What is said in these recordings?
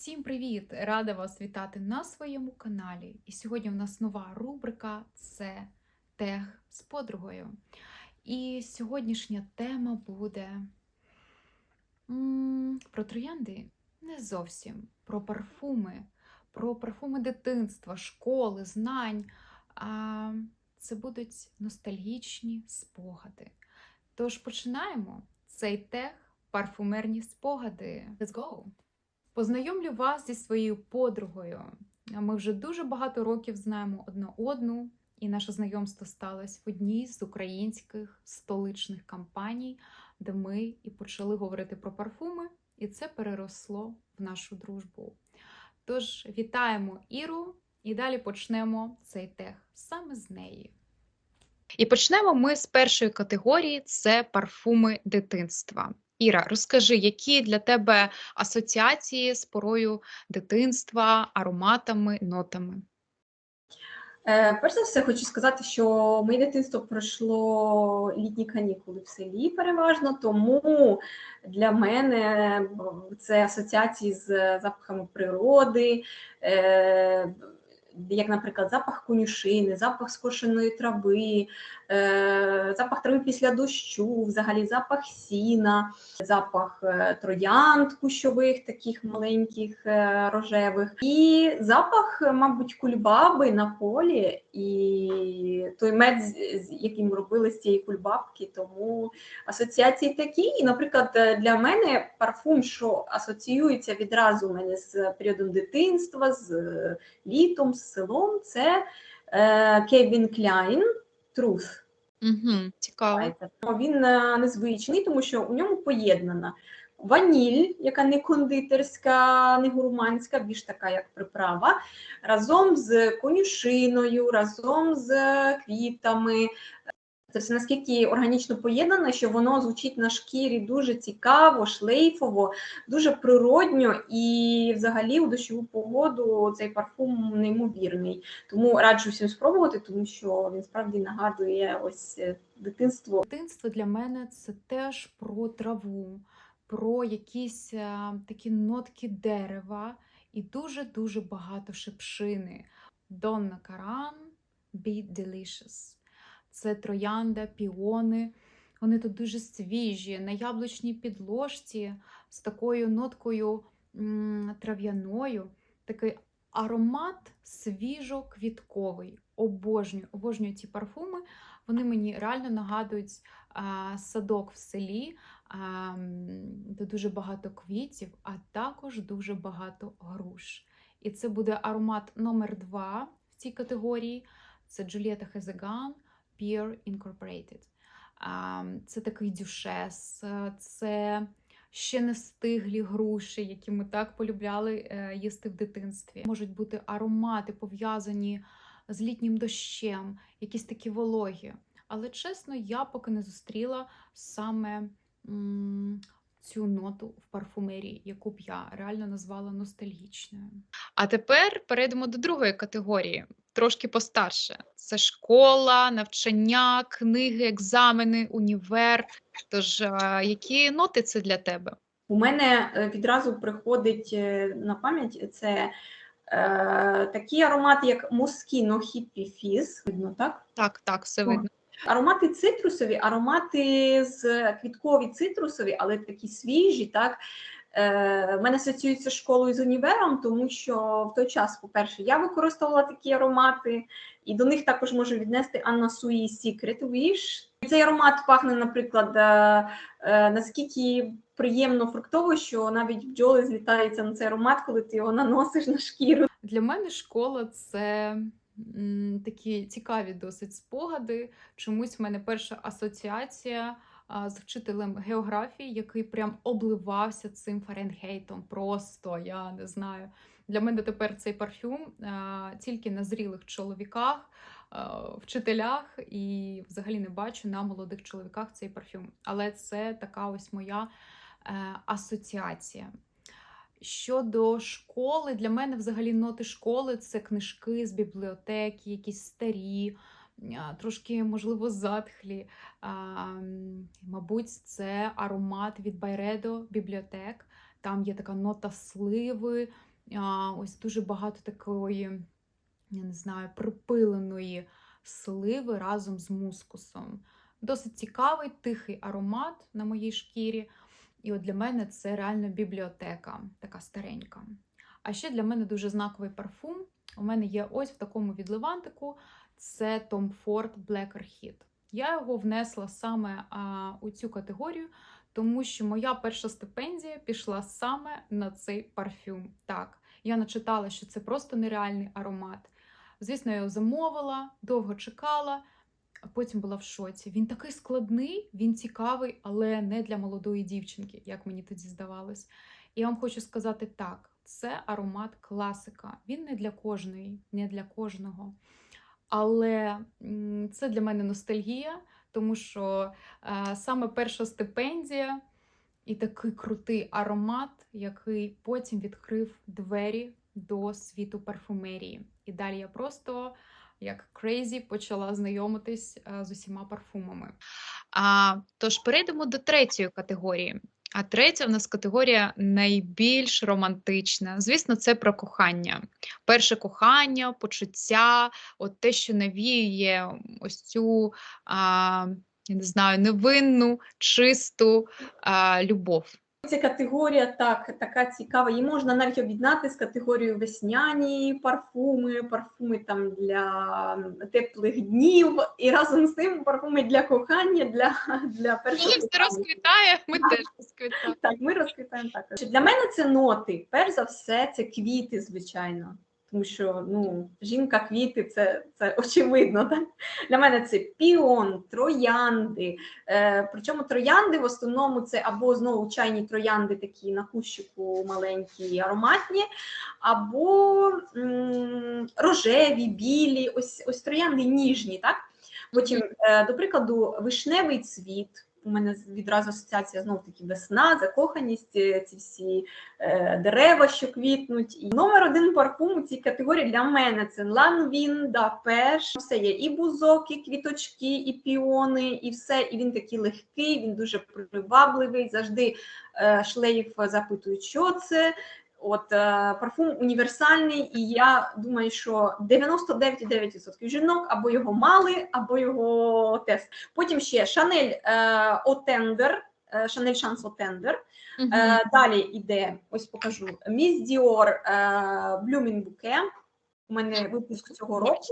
Всім привіт! Рада вас вітати на своєму каналі. І сьогодні в нас нова рубрика це тег з подругою. І сьогоднішня тема буде м, про троянди не зовсім, про парфуми, про парфуми дитинства, школи, знань. А це будуть ностальгічні спогади. Тож починаємо цей тег парфумерні спогади. Let's go! Познайомлю вас зі своєю подругою. Ми вже дуже багато років знаємо одна одну, і наше знайомство сталося в одній з українських столичних кампаній, де ми і почали говорити про парфуми, і це переросло в нашу дружбу. Тож вітаємо Іру і далі почнемо цей тег саме з неї. І почнемо ми з першої категорії це парфуми дитинства. Іра, розкажи, які для тебе асоціації з порою дитинства, ароматами, нотами? Е, Перш за все, хочу сказати, що моє дитинство пройшло літні канікули в селі переважно, тому для мене це асоціації з запахами природи, е, як, наприклад, запах конюшини, запах скошеної трави, е, запах трави після дощу, взагалі запах сіна, запах е, троянд кущових, таких маленьких е, рожевих, і запах, мабуть, кульбаби на полі, і той мед, з- яким робили з цієї кульбабки. Тому асоціації такі. І, наприклад, для мене парфум, що асоціюється відразу у мене з періодом дитинства, з літом, з селом, це е, Кевін Кляйн Truth. Угу, цікаво. Він е, незвичний, тому що у ньому поєднана ваніль, яка не кондитерська, не гурманська, більш така як приправа, разом з конюшиною, разом з квітами. Це все наскільки органічно поєднано, що воно звучить на шкірі дуже цікаво, шлейфово, дуже природньо і взагалі у дощову погоду цей парфум неймовірний. Тому раджу всім спробувати, тому що він справді нагадує ось е, дитинство. Дитинство для мене це теж про траву, про якісь е, такі нотки дерева і дуже-дуже багато шипшини. Donna Karan, Be Delicious. Це троянда, піони. Вони тут дуже свіжі, на яблучній підложці з такою ноткою трав'яною. Такий аромат свіжо-квітковий. Обожнюю, обожнюю ці парфуми. Вони мені реально нагадують а, садок в селі, а, де дуже багато квітів, а також дуже багато груш. І це буде аромат номер два в цій категорії. Це Джулієта Хезеган Peer Incorporated. Це такий дюшес, е, це ще не стиглі груші, які ми так полюбляли е, їсти в дитинстві. Можуть бути аромати пов'язані з літнім дощем, якісь такі вологі. Але чесно, я поки не зустріла саме м, цю ноту в парфумерії, яку б я реально назвала ностальгічною. А тепер перейдемо до другої категорії, трошки постарше. Це школа, навчання, книги, екзамени, універ. Тож, е, які ноти це для тебе? У мене е, відразу приходить е, на пам'ять це е, такий аромат, як Moschino Hippie Fizz, видно, так? Так, так, все видно. Аромати цитрусові, аромати з квіткові цитрусові, але такі свіжі, так. Е, мене асоціюється школою з універом, тому що в той час, по-перше, я використовувала такі аромати, і до них також можу віднести Anna Sui Secret Wish. Цей аромат пахне, наприклад, е, е, наскільки приємно фруктово, що навіть бджоли злітаються на цей аромат, коли ти його наносиш на шкіру. Для мене школа це такі цікаві досить спогади. Чомусь в мене перша асоціація з вчителем географії, який прям обливався цим Фаренгейтом. Просто я не знаю. Для мене тепер цей парфюм тільки на зрілих чоловіках, вчителях, і взагалі не бачу на молодих чоловіках цей парфюм. Але це така ось моя е, асоціація. Щодо школи, для мене взагалі ноти школи це книжки з бібліотеки, якісь старі, трошки, можливо, затхлі. А, Мабуть, це аромат від Байредо бібліотек. Там є така нота сливи, а, ось дуже багато такої, я не знаю, припиленої сливи разом з мускусом. Досить цікавий, тихий аромат на моїй шкірі. І от для мене це реально бібліотека, така старенька. А ще для мене дуже знаковий парфум. У мене є ось в такому відливантику. Це Tom Ford Black Orchid. Я його внесла саме а, у цю категорію, тому що моя перша стипендія пішла саме на цей парфюм. Так, я начитала, що це просто нереальний аромат. Звісно, я його замовила, довго чекала, а потім була в шоці. Він такий складний, він цікавий, але не для молодої дівчинки, як мені тоді здавалось. І я вам хочу сказати так: це аромат класика. Він не для кожної, не для кожного. Але це для мене ностальгія, тому що е, саме перша стипендія і такий крутий аромат, який потім відкрив двері до світу парфумерії. І далі я просто як крейзі почала знайомитись е, з усіма парфумами. А, тож перейдемо до третьої категорії. А третя в нас категорія найбільш романтична. Звісно, це про кохання. Перше кохання, почуття, от те, що навіює ось цю, а, я не знаю, невинну, чисту а, любов. Ця категорія так, така цікава. Її можна навіть об'єднати з категорією весняні парфуми, парфуми там для теплих днів, і разом з тим парфуми для кохання, для, для першого. Все розквітає, ми теж розквітаємо. Так, ми розквітаємо також. Для мене це ноти. Перш за все, це квіти, звичайно. Тому що ну, жінка квіти це, це очевидно. Так? Для мене це піон, троянди. Е, причому троянди в основному це або знову чайні троянди, такі на кущику маленькі, ароматні, або м, рожеві, білі, ось, ось троянди ніжні. Так? Потім, е, до прикладу, вишневий цвіт. У мене відразу асоціація знов таки весна, закоханість, е, ці всі е, дерева, що квітнуть. І номер один парфум у цій категорії для мене це Ланвін, да, Пеш. Все є і бузок, і квіточки, і піони, і все. І він такий легкий, він дуже привабливий. Завжди е, шлейф запитують, що це. От е, парфум універсальний, і я думаю, що 99,9% жінок або його мали, або його тест. Потім ще Шанель Отендер, Шанель Шанс Отендер. Далі йде, ось покажу, Міс Діор Блюмін Буке. У мене випуск цього року.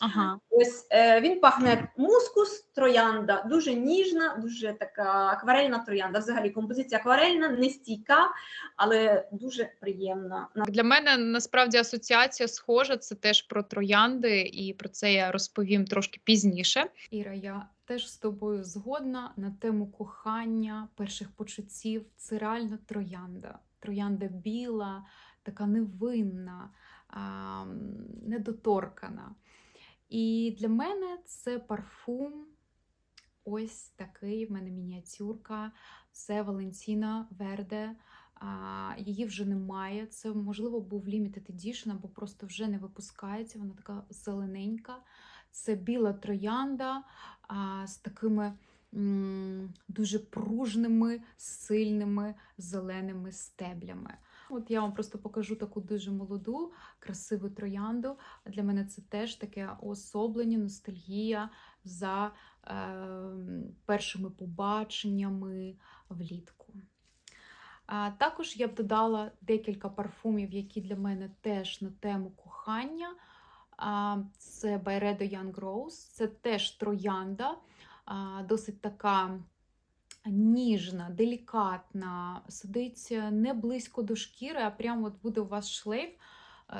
Ага. Ось е, він пахне мускус, троянда, дуже ніжна, дуже така акварельна троянда. Взагалі композиція акварельна, не стійка, але дуже приємна. Для мене насправді асоціація схожа, це теж про троянди, і про це я розповім трошки пізніше. Іра, я теж з тобою згодна на тему кохання, перших почуттів. Це реально троянда. Троянда біла, така невинна, а, недоторкана. І для мене це парфум. Ось такий в мене мініатюрка. Це Валентіна Верде. Її вже немає. Це, можливо, був limited edition, або просто вже не випускається. Вона така зелененька. Це біла троянда а, з такими м, дуже пружними, сильними зеленими стеблями. От я вам просто покажу таку дуже молоду, красиву троянду. Для мене це теж таке уособлення, ностальгія за е, першими побаченнями влітку. А, також я б додала декілька парфумів, які для мене теж на тему кохання. А, Це Byredo Young Rose, це теж троянда, а, досить така ніжна, делікатна, сидить не близько до шкіри, а прямо от буде у вас шлейф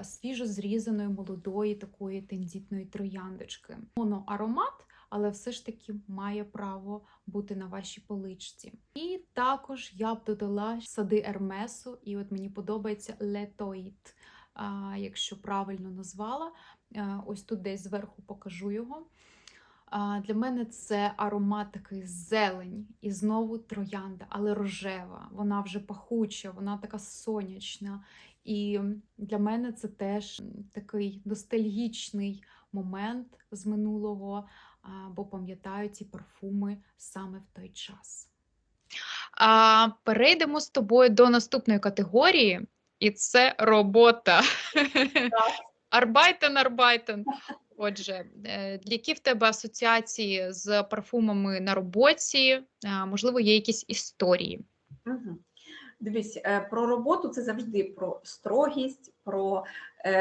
свіжо зрізаної молодої такої тендітної трояндочки. Воно аромат, але все ж таки має право бути на вашій поличці. І також я б додала сади Ермесу, і от мені подобається Летоїд, якщо правильно назвала. Е, Ось тут десь зверху покажу його. Для мене це аромат такий зелень і знову троянда, але рожева. Вона вже пахуча, вона така сонячна. І для мене це теж такий ностальгічний момент з минулого, бо пам'ятаю ці парфуми саме в той час. А, перейдемо з тобою до наступної категорії. і це робота. Арбайтен, арбайтен. Отже, е, які в тебе асоціації з парфумами на роботі? Можливо, є якісь історії. Угу. Дивись, е, про роботу це завжди про строгість, про е,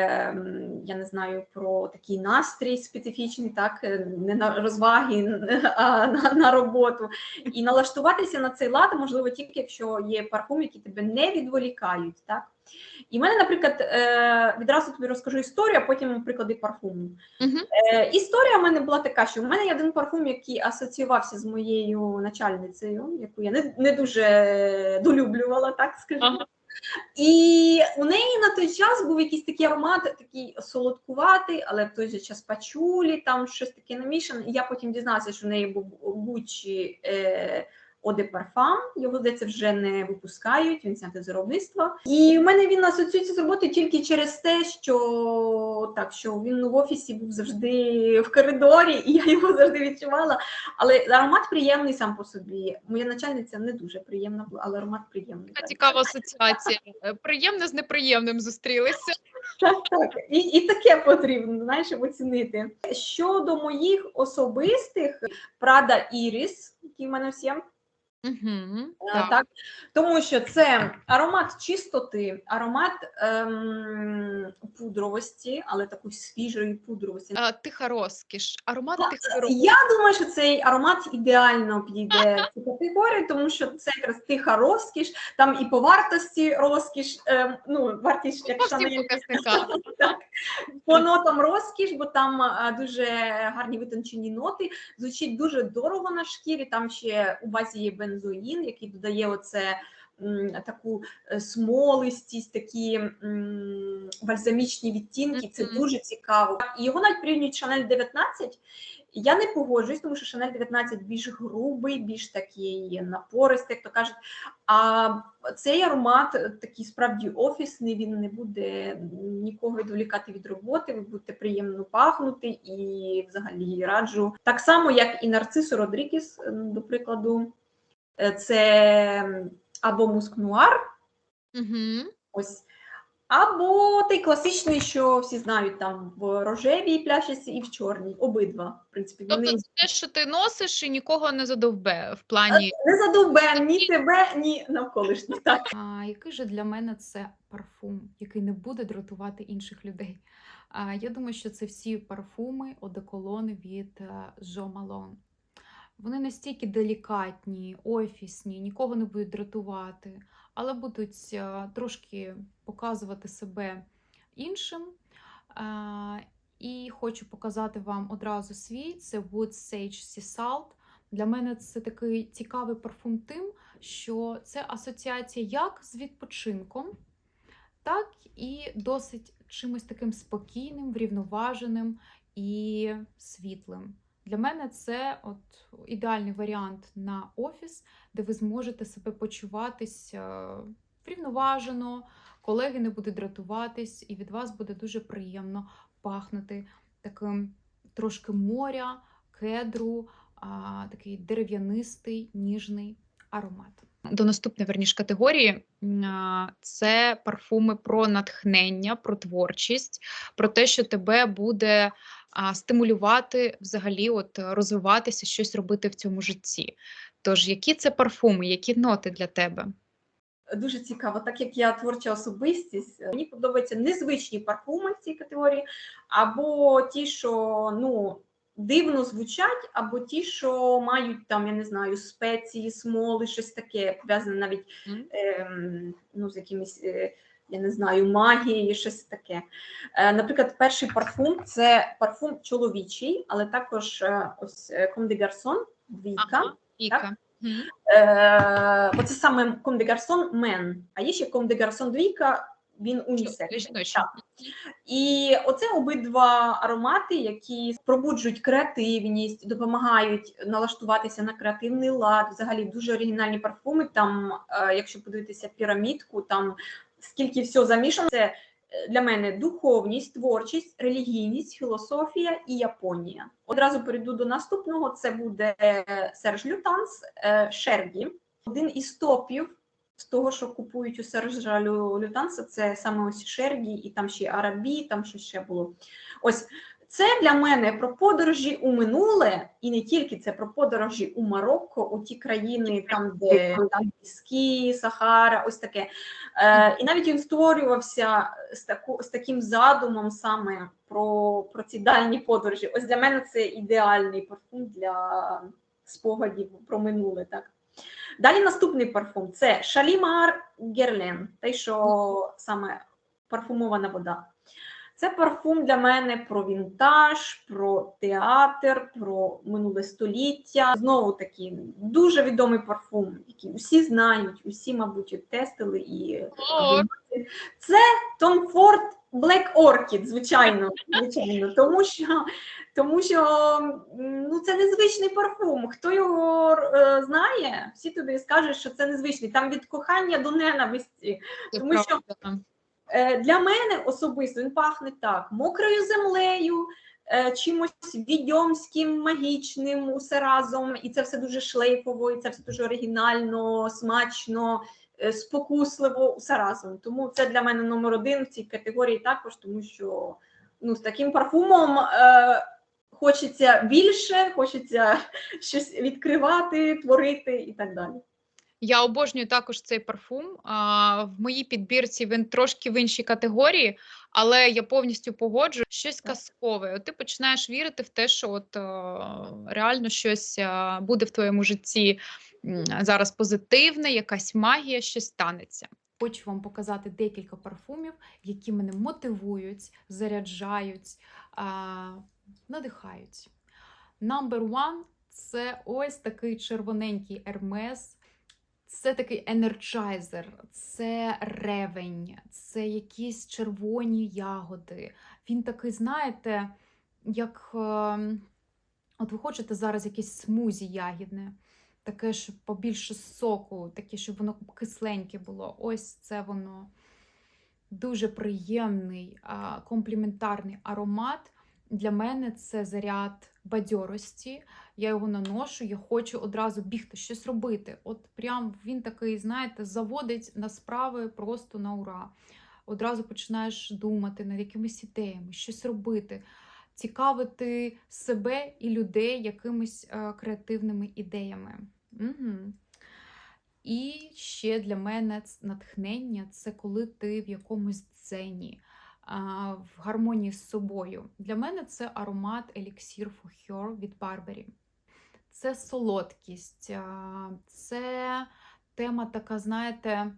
я не знаю, про такий настрій специфічний, так е, не на розваги, а на, на роботу. І налаштуватися на цей лад можливо тільки якщо є парфум, які тебе не відволікають. Так? І в мене, наприклад, е, відразу тобі розкажу історію, а потім приклади парфуму. Мгм. Е, історія в мене була така, що в мене є один парфум, який асоціювався з моєю начальницею, яку я не, не дуже долюблювала, так скажімо. Ага. І у неї на той час був якийсь такий аромат, такий солодкуватий, але в той же час пачулі, там щось таке намішане. І я потім дізналася, що в неї був Gucci е, De Parfum, його здається вже не випускають, він знятий з виробництва. І в мене він асоціюється з роботою тільки через те, що так, що він в офісі був завжди в коридорі, і я його завжди відчувала. Але аромат приємний сам по собі. Моя начальниця не дуже приємна була, але аромат приємний. Така цікава асоціація. Приємне з неприємним зустрілися. Так, так. І, і таке потрібно, знаєш, оцінити. Щодо моїх особистих Prada Iris, які в мене всі, Угу. так. так, тому що це аромат чистоти, аромат ем, пудровості, але такої свіжої пудровості. Тиха розкіш. Аромат Так, тихої розкіш. Я думаю, що цей аромат ідеально підійде в цю категорію, тому що це якраз тиха розкіш, там і по вартості розкіш, ем, ну, вартість як всім Так. По нотам розкіш, бо там дуже гарні витончені ноти. Звучить дуже дорого на шкірі. Там ще у базі є бензоїн, який додає оце. Таку е, смолистість, такі бальзамічні відтінки, це дуже цікаво. І його навіть порівнюють Chanel 19. Я не погоджуюсь, тому що Chanel 19 більш грубий, більш такий напористий, як то кажуть. А цей аромат такий справді офісний, він не буде нікого відволікати від роботи, ви будете приємно пахнути і взагалі раджу. Так само, як і Нарцисо Родрігес, е, до прикладу, це або Муск Нуар, Угу. ось. Або той класичний, що всі знають там в рожевій пляшці і в чорній, обидва. В принципі, вони Тобто це те, що ти носиш, і нікого не задовбе в плані. не задовбе ні тебе, ні навколишніх. Так. А який же для мене це парфум, який не буде дратувати інших людей? А, я думаю, що це всі парфуми, одеколони від Жо Малон. Вони настільки делікатні, офісні, нікого не будуть дратувати, але будуть трошки показувати себе іншим. І хочу показати вам одразу свій. Це Wood Sage Sea Salt. Для мене це такий цікавий парфум тим, що це асоціація як з відпочинком, так і досить чимось таким спокійним, врівноваженим і світлим. Для мене це от ідеальний варіант на офіс, де ви зможете себе почуватись е, врівноважено, колеги не будуть дратуватись, і від вас буде дуже приємно пахнути таким трошки моря, кедру, а, такий дерев'янистий, ніжний аромат. До наступної верніш категорії це парфуми про натхнення, про творчість, про те, що тебе буде а, стимулювати взагалі, от розвиватися, щось робити в цьому житті. Тож, які це парфуми, які ноти для тебе? Дуже цікаво, так як я творча особистість, мені подобаються незвичні парфуми в цій категорії, або ті, що ну, дивно звучать, або ті, що мають там, я не знаю, спеції, смоли, щось таке, пов'язане навіть Мгм. ем, ну, з якимись. е, Я не знаю, магією, щось таке. Е, наприклад, перший парфум це парфум чоловічий, але також е, ось е, Comme des Garçons, двійка. Ага, Е, бо це саме Comme des Garçons Men, а є ще Comme des Garçons двійка, він унісекс. І оце обидва аромати, які пробуджують креативність, допомагають налаштуватися на креативний лад. Взагалі дуже оригінальні парфуми. Там, якщо подивитися пірамідку, там скільки все замішано. Це е, для мене духовність, творчість, релігійність, філософія і Японія. Одразу перейду до наступного. Це буде Серж Лютанс е, Шергі, один із топів з того, що купують у Сержа Лю- Лютанса, це саме ось Шергі, і там ще Арабі, там що ще було. Ось це для мене про подорожі у минуле, і не тільки це про подорожі у Марокко, у ті країни, там, де там піски, Сахара, ось таке. Е, і навіть він створювався з, таку, з таким задумом саме про, про ці дальні подорожі. Ось для мене це ідеальний парфум для спогадів про минуле. Так. Далі наступний парфум це Шалімар Герлен, той, що саме парфумована вода. Це парфум для мене про вінтаж, про театр, про минуле століття. Знову таки дуже відомий парфум, який усі знають, усі, мабуть, тестили і це Tom Ford Black Orchid, звичайно, звичайно, тому що, тому що ну, це незвичний парфум. Хто його е, знає, всі тобі скажуть, що це незвичний. Там від кохання до ненависті. тому що- Для мене особисто він пахне так: мокрою землею, е, чимось відьомським, магічним, усе разом. І це все дуже шлейфово, і це все дуже оригінально, смачно, е, спокусливо, усе разом. Тому це для мене номер один в цій категорії також, тому що ну, з таким парфумом. Е, Хочеться більше, хочеться щось відкривати, творити і так далі. Я обожнюю також цей парфум. А, в моїй підбірці він трошки в іншій категорії, але я повністю погоджу щось казкове. От ти починаєш вірити в те, що от е, реально щось е, буде в твоєму житті зараз позитивне, якась магія, щось станеться. Хочу вам показати декілька парфумів, які мене мотивують, заряджають, а, надихають. Number one – це ось такий червоненький Hermes. Це такий енерджайзер, це ревень, це якісь червоні ягоди. Він такий, знаєте, як ем, от ви хочете зараз якесь смузі ягідне, таке, щоб побільше соку, таке, щоб воно кисленьке було. Ось це воно. Дуже приємний, компліментарний аромат. Для мене це заряд бадьорості. Я його наношу, я хочу одразу бігти, щось робити. От прям він такий, знаєте, заводить на справи просто на ура. Одразу починаєш думати над якимись ідеями, щось робити, цікавити себе і людей якимись е, креативними ідеями. Угу. І ще для мене натхнення це коли ти в якомусь дзені, в гармонії з собою. Для мене це аромат Elixir for від Барбері. Це солодкість, це тема така, знаєте,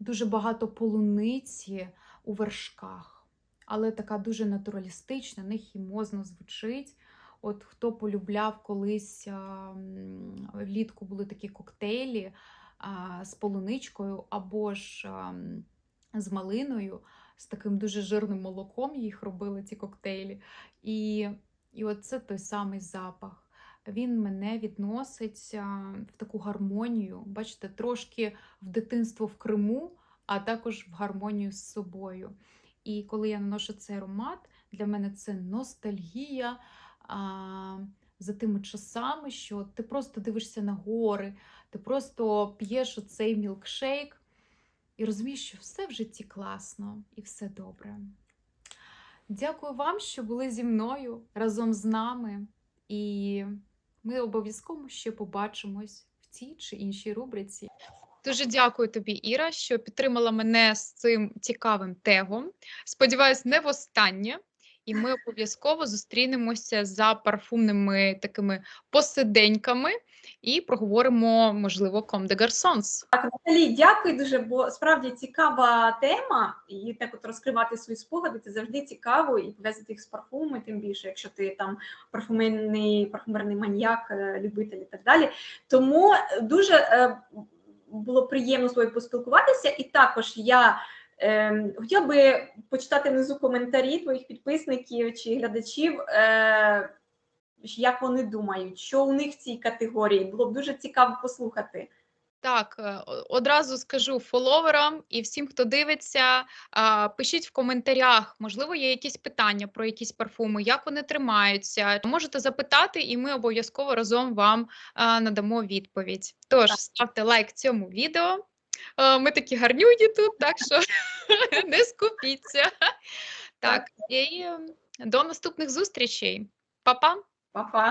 дуже багато полуниці у вершках, але така дуже натуралістична, не хімозно звучить. От хто полюбляв колись влітку були такі коктейлі з полуничкою або ж з малиною, з таким дуже жирним молоком їх робили ці коктейлі. І, і от це той самий запах. Він мене відносить а, в таку гармонію, бачите, трошки в дитинство в Криму, а також в гармонію з собою. І коли я наношу цей аромат, для мене це ностальгія а, за тими часами, що ти просто дивишся на гори, ти просто п'єш оцей мілкшейк і розумієш, що все в житті класно і все добре. Дякую вам, що були зі мною разом з нами, і ми обов'язково ще побачимось в цій чи іншій рубриці. Дуже дякую тобі, Іра, що підтримала мене з цим цікавим тегом. Сподіваюсь, не востаннє. І ми обов'язково зустрінемося за парфумними такими посиденьками і проговоримо, можливо, Comme de Garçons. Наталі, дякую дуже, бо справді цікава тема, і так от розкривати свої спогади це завжди цікаво, і пов'язати їх з парфумами, тим більше, якщо ти там парфумерний, парфумерний маньяк, е, любитель і так далі. Тому дуже е, було приємно з тобою поспілкуватися, і також я. Е, хотіла би почитати внизу коментарі твоїх підписників чи глядачів, е, як вони думають, що у них в цій категорії. Було б дуже цікаво послухати. Так, е, одразу скажу фоловерам і всім, хто дивиться, пишіть в коментарях, можливо, є якісь питання про якісь парфуми, як вони тримаються. Можете запитати, і ми обов'язково разом вам надамо відповідь. Тож Так. ставте лайк цьому відео. Е, Ми такі гарнюні тут, так що не скупіться. Так, і ем, до наступних зустрічей. Па-па! Па-па!